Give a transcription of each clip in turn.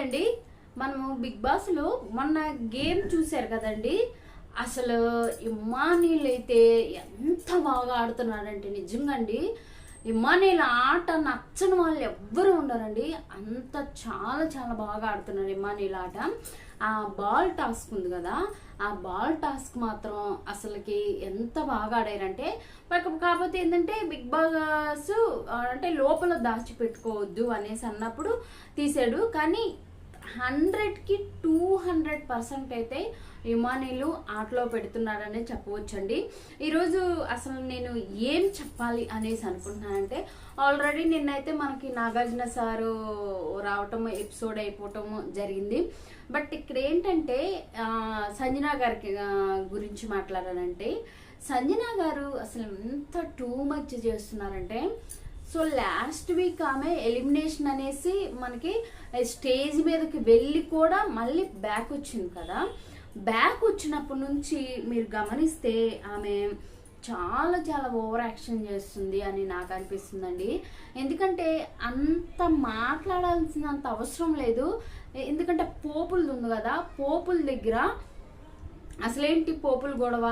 అండి మనము బిగ్ బాస్లో మొన్న గేమ్ చూశారు కదండి అసలు ఇమ్మానీలు అయితే ఎంత బాగా ఆడుతున్నాడంటే నిజంగా అండి ఇమ్మానీల ఆట నచ్చని వాళ్ళు ఎవ్వరూ ఉండరండి అంత చాలా చాలా బాగా ఆడుతున్నారు ఇమ్మానీల ఆట. ఆ బాల్ టాస్క్ ఉంది కదా ఆ బాల్ టాస్క్ మాత్రం అసలుకి ఎంత బాగా ఆడారంటే కాకపోతే ఏంటంటే బిగ్ బాస్ అంటే లోపల దాచిపెట్టుకోవద్దు అనేసి అన్నప్పుడు తీసాడు కానీ హండ్రెడ్కి టూ హండ్రెడ్ పర్సెంట్ అయితే ఇమానీలు ఆటలో పెడుతున్నారనే చెప్పవచ్చండి. ఈరోజు అసలు నేను ఏం చెప్పాలి అనేసి అనుకుంటున్నానంటే ఆల్రెడీ నిన్నైతే మనకి నాగార్జున సారు రావటం ఎపిసోడ్ అయిపోవటం జరిగింది. బట్ ఇక్కడ ఏంటంటే సంజనా గారికి గురించి మాట్లాడాలంటే సంజనా గారు అసలు ఎంత టూ మచ్ చేస్తున్నారంటే సో లాస్ట్ వీక్ ఆమె ఎలిమినేషన్ అనేసి మనకి స్టేజ్ మీదకి వెళ్ళి కూడా మళ్ళీ బ్యాక్ వచ్చింది కదా. బ్యాక్ వచ్చినప్పటి నుంచి మీరు గమనిస్తే ఆమె చాలా చాలా ఓవర్ యాక్షన్ చేస్తుంది అని నాకు అనిపిస్తుందండి. ఎందుకంటే అంత మాట్లాడాల్సినంత అవసరం లేదు. ఎందుకంటే పోపులు ఉంది కదా. పోపుల దగ్గర అసలేంటి పోపుల గొడవ?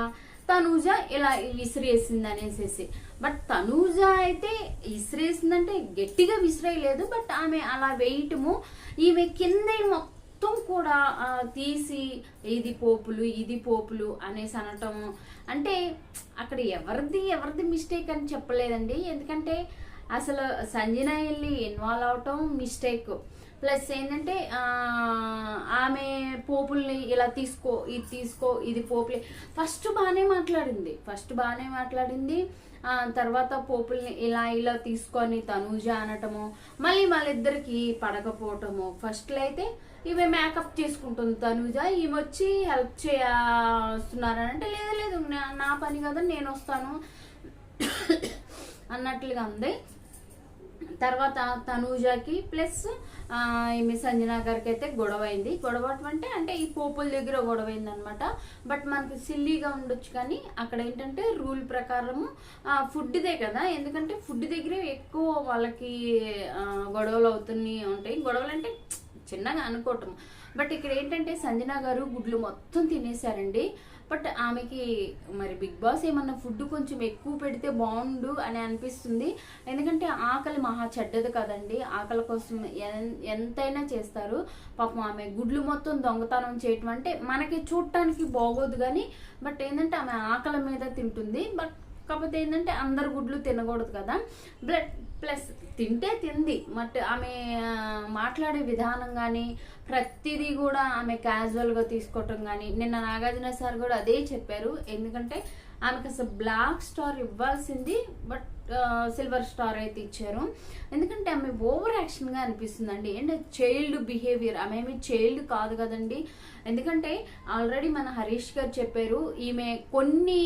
తనూజ ఇలా విసిరేసింది అనేసి బట్ తనూజ అయితే విసిరేసిందంటే గట్టిగా విసిరేయలేదు బట్ ఆమె అలా వేయటము ఈమె కింద మొత్తం కూడా తీసి ఇది పోపులు ఇది పోపులు అనేసి అనటము అంటే అక్కడ ఎవరిది ఎవరిది మిస్టేక్ అని చెప్పలేదండి. ఎందుకంటే అసలు సంజన వెళ్ళి ఇన్వాల్వ్ అవటం మిస్టేక్. ప్లస్ ఏంటంటే ఆమె పోపుల్ని ఇలా తీసుకో ఇది తీసుకో ఇది పోపులే. ఫస్ట్ బాగానే మాట్లాడింది. ఫస్ట్ బాగానే మాట్లాడింది. తర్వాత పోపుల్ని ఇలా ఇలా తీసుకొని తనూజ అనటము మళ్ళీ వాళ్ళిద్దరికి పడకపోవటము. ఫస్ట్లో అయితే ఈమె మేకప్ చేసుకుంటుంది తనూజ. ఈమె వచ్చి హెల్ప్ చేస్తున్నారని అంటే లేదు లేదు నా- నా పని కదా నేను వస్తాను. అన్నట్లుగా ఉంది. తర్వాత తనూజాకి ప్లస్ ఈ ఈమె సంజనా గారికి అయితే గొడవ అయింది గొడవ అంటే అంటే ఈ పోపుల దగ్గర గొడవ అయింది అనమాట బట్ మనకి సిల్లీగా ఉండొచ్చు కానీ అక్కడ ఏంటంటే రూల్ ప్రకారము ఫుడ్దే కదా. ఎందుకంటే ఫుడ్ దగ్గరే ఎక్కువ వాళ్ళకి గొడవలు అవుతున్నాయి ఉంటాయి. గొడవలు అంటే చిన్నగా అనుకోవటం. బట్ ఇక్కడ ఏంటంటే సంజన గారు గుడ్లు మొత్తం తినేశారండి. బట్ ఆమెకి మరి బిగ్ బాస్ ఏమన్నా ఫుడ్ కొంచెం ఎక్కువ పెడితే బాగుండు అని అనిపిస్తుంది. ఎందుకంటే ఆకలి మహా చెడ్డది కదండి. ఆకలి కోసం ఎన్- ఎంతైనా చేస్తారు. పాపం ఆమె గుడ్లు మొత్తం దొంగతనం చేయటం అంటే మనకి చూడటానికి బాగోదు కానీ బట్ ఏంటంటే ఆమె ఆకలి మీద తింటుంది. బట్ కాకపోతే ఏంటంటే అందరు గుడ్లు తినకూడదు కదా. బ్లడ్ ప్లస్ తింటే తింది. బట్ ఆమె మాట్లాడే విధానం కానీ ప్రతిదీ కూడా ఆమె క్యాజువల్గా తీసుకోవటం కానీ నిన్న నాగార్జున సార్ కూడా అదే చెప్పారు. ఎందుకంటే ఆమెకు అసలు బ్లాక్ స్టార్ ఇవ్వాల్సింది బట్ సిల్వర్ స్టార్ అయితే ఇచ్చారు. ఎందుకంటే ఆమె ఓవర్ యాక్షన్గా అనిపిస్తుందండి. అండ్ చైల్డ్ బిహేవియర్ ఆమె ఏమి చైల్డ్ కాదు కదండి. ఎందుకంటే ఆల్రెడీ మన హరీష్ గారు చెప్పారు ఈమె కొన్ని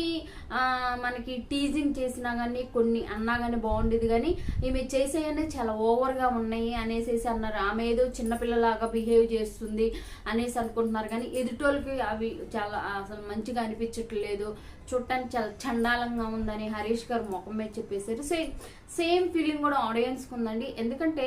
మనకి టీజింగ్ చేసినా కానీ కొన్ని అన్నా కానీ బాగుండేది కానీ ఈమె చేసేయనే చాలా ఓవర్గా ఉన్నాయి అనేసి అన్నారు. ఆమె ఏదో చిన్నపిల్లలాగా బిహేవ్ చేస్తుంది అనేసి అనుకుంటున్నారు. కానీ ఎదుటోళ్ళకి అవి చాలా అసలు మంచిగా అనిపించట్లేదు. చూడటానికి చాలా చండాలంగా ఉందని హరీష్ గారు ముఖం మీద చేశారు. సేమ్ సేమ్ ఫీలింగ్ కూడా ఆడియన్స్కి ఉందండి. ఎందుకంటే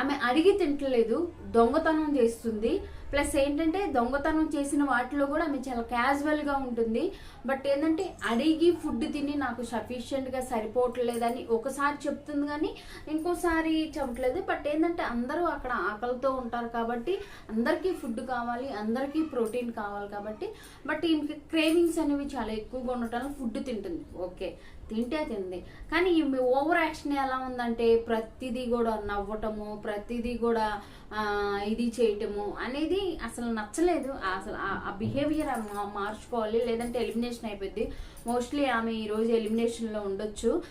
ఆమె అడిగి తింటలేదు దొంగతనం చేస్తుంది. ప్లస్ ఏంటంటే దొంగతనం చేసిన వాటిలో కూడా ఆమె చాలా క్యాజువల్గా ఉంటుంది. బట్ ఏంటంటే అడిగి ఫుడ్ తిని నాకు సఫిషియెంట్గా సరిపోవట్లేదని ఒకసారి చెప్తుంది కానీ ఇంకోసారి చెప్పట్లేదు. బట్ ఏంటంటే అందరూ అక్కడ ఆకలితో ఉంటారు కాబట్టి అందరికీ ఫుడ్ కావాలి అందరికీ ప్రోటీన్ కావాలి కాబట్టి. బట్ ఈమెకి క్రేవింగ్స్ అనేవి చాలా ఎక్కువగా ఉండటం ఫుడ్ తింటుంది. ఓకే తింటే తింది. కానీ ఈమె ఓవర్ యాక్షన్ ఎలా ఉందంటే ప్రతిదీ కూడా నవ్వటము ప్రతిదీ కూడా ఇది చేయటము అనేది అసలు నచ్చలేదు. అసలు ఆ- బిహేవియర్ మార్చుకోవాలి. లేదంటే ఎలిమినేషన్ అయిపోద్ది. మోస్ట్లీ ఆమె ఈరోజు ఎలిమినేషన్లో ఉండొచ్చు.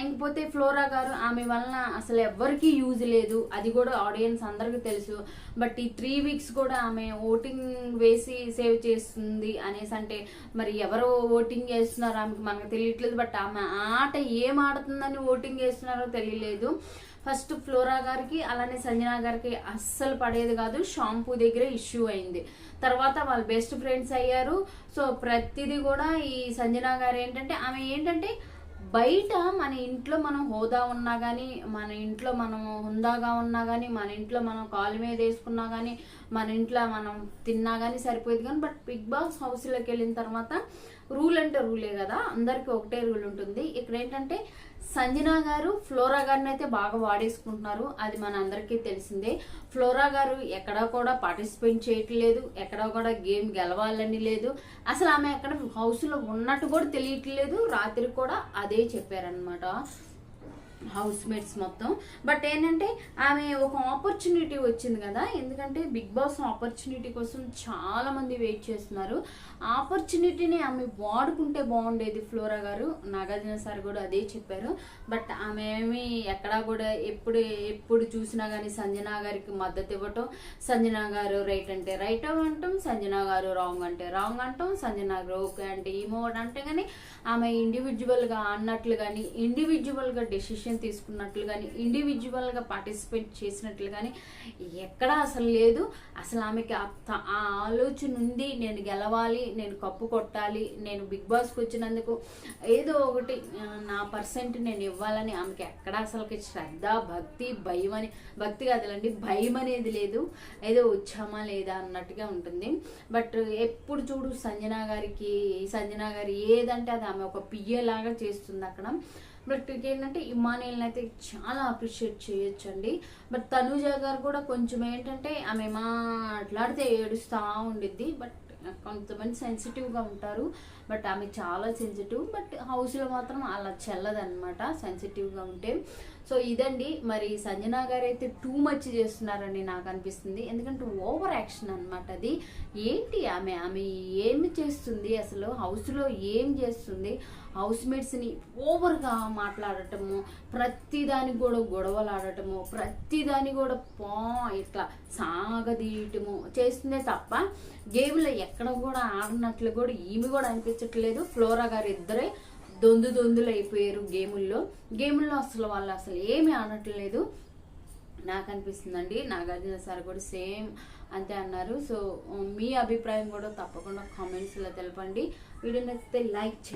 ఇంకపోతే ఫ్లోరా గారు ఆమె వలన అసలు ఎవ్వరికీ యూజ్ లేదు. అది కూడా ఆడియన్స్ అందరికీ తెలుసు. బట్ ఈ త్రీ వీక్స్ కూడా ఆమె ఓటింగ్ వేసి సేవ్ చేస్తుంది అనేసి అంటే మరి ఎవరు ఓటింగ్ చేస్తున్నారో ఆమెకు మనకు తెలియట్లేదు. బట్ ఆమె ఆట ఏం ఆడుతుందని ఓటింగ్ చేస్తున్నారో తెలియలేదు. ఫస్ట్ ఫ్లోరా గారికి అలానే సంజన గారికి అస్సలు పడేది కాదు. షాంపూ దగ్గర ఇష్యూ అయింది. తర్వాత వాళ్ళు బెస్ట్ ఫ్రెండ్స్ అయ్యారు. సో ప్రతిదీ కూడా ఈ సంజన గారు ఏంటంటే ఆమె ఏంటంటే బయట మన ఇంట్లో మనం హోదా ఉన్నా కానీ మన ఇంట్లో మనం హుందాగా ఉన్నా కానీ మన ఇంట్లో మనం కాలు మీద వేసుకున్నా కానీ మన ఇంట్లో మనం తిన్నా కానీ సరిపోయేది కానీ బట్ బిగ్ బాస్ హౌస్లోకి వెళ్ళిన తర్వాత రూల్ అంటే రూలే కదా అందరికీ ఒకటే రూల్ ఉంటుంది. ఇక్కడ ఏంటంటే సంజన గారు ఫ్లోరా గారిని అయితే బాగా వాడేసుకుంటున్నారు. అది మన అందరికీ తెలిసిందే. ఫ్లోరా గారు ఎక్కడా కూడా పార్టిసిపేట్ చేయట్లేదు ఎక్కడా కూడా గేమ్ గెలవాలని లేదు. అసలు ఆమె ఎక్కడ హౌస్లో ఉన్నట్టు కూడా తెలియట్లేదు. రాత్రి కూడా అదే చెప్పారనమాట హౌస్ మేట్స్ మొత్తం. బట్ ఏంటంటే ఆమె ఒక ఆపర్చునిటీ వచ్చింది కదా. ఎందుకంటే బిగ్ బాస్ ఆపర్చునిటీ కోసం చాలా మంది వెయిట్ చేస్తున్నారు. ఆపర్చునిటీని ఆమె వాడుకుంటే బాగుండేది ఫ్లోరా గారు. నాగార్జున సార్ కూడా అదే చెప్పారు. బట్ ఆమె ఏమి ఎక్కడా కూడా ఎప్పుడు ఎప్పుడు చూసినా కానీ సంజన గారికి మద్దతు ఇవ్వటం సంజన గారు రైట్ అంటే రైట్ అంటాం సంజన గారు రాంగ్ అంటే రాంగ్ అంటాం సంజన గారు ఓకే అంటే ఈమో అంటే కానీ ఆమె ఇండివిజువల్గా అన్నట్లు కానీ ఇండివిజువల్గా డెసిషన్ తీసుకున్నట్లు కానీ ఇండివిజువల్గా పార్టిసిపేట్ చేసినట్లు కానీ ఎక్కడా అసలు లేదు. అసలు ఆమెకి ఆ ఆలోచన ఉంది నేను గెలవాలి నేను కప్పు కొట్టాలి నేను బిగ్ బాస్కి వచ్చినందుకు ఏదో ఒకటి నా పర్సెంట్ నేను ఇవ్వాలని ఆమెకి ఎక్కడ అసలుకి శ్రద్ధ భక్తి భయం అని భక్తి కాదులండి భయం అనేది లేదు. ఏదో వచ్చామా లేదా అన్నట్టుగా ఉంటుంది. బట్ ఎప్పుడు చూడు సంజన గారికి సంజన గారి ఏదంటే అది ఆమె ఒక పిఏ లాగా చేస్తుంది అక్కడ. బట్ ఏంటంటే ఇమానియల్ని అయితే చాలా అప్రిషియేట్ చేయొచ్చండి. బట్ తనూజ గారు కూడా కొంచెం ఏంటంటే ఆమె మాట్లాడితే ఏడుస్తూ ఉండిద్ది. బట్ కొంతమంది సెన్సిటివ్గా ఉంటారు. బట్ ఆమె చాలా సెన్సిటివ్ బట్ హౌస్లో మాత్రం అలా చెల్లదన్నమాట సెన్సిటివ్గా ఉంటే. సో ఇదండి మరి సంజన గారు అయితే టూ మచ్ చేస్తున్నారని నాకు అనిపిస్తుంది. ఎందుకంటే ఓవర్ యాక్షన్ అనమాట అది. ఏంటి ఆమె? ఆమె ఏమి చేస్తుంది అసలు? హౌస్లో ఏం చేస్తుంది? హౌస్ మేట్స్ని ఓవర్గా మాట్లాడటము ప్రతిదానికి కూడా గొడవలు ఆడటము ప్రతిదాని కూడా పా ఇట్లా సాగదీయటము చేస్తుందే తప్ప గేమ్లో ఎక్కడ కూడా ఆడినట్లు కూడా ఈమె కూడా అనిపిస్తుంది అనిపించట్లేదు ఫ్లోరా గారు ఇద్దరే దొందు దొందులు అయిపోయారు గేముల్లో. గేముల్లో అసలు వాళ్ళు అసలు ఏమీ ఆడట్లేదు. నాకు అనిపిస్తుందండి. నాగార్జున సార్ కూడా సేమ్ అంతే అన్నారు. సో మీ అభిప్రాయం కూడా తప్పకుండా కామెంట్స్లో తెలపండి. వీడియో నచ్చితే లైక్ చేయండి.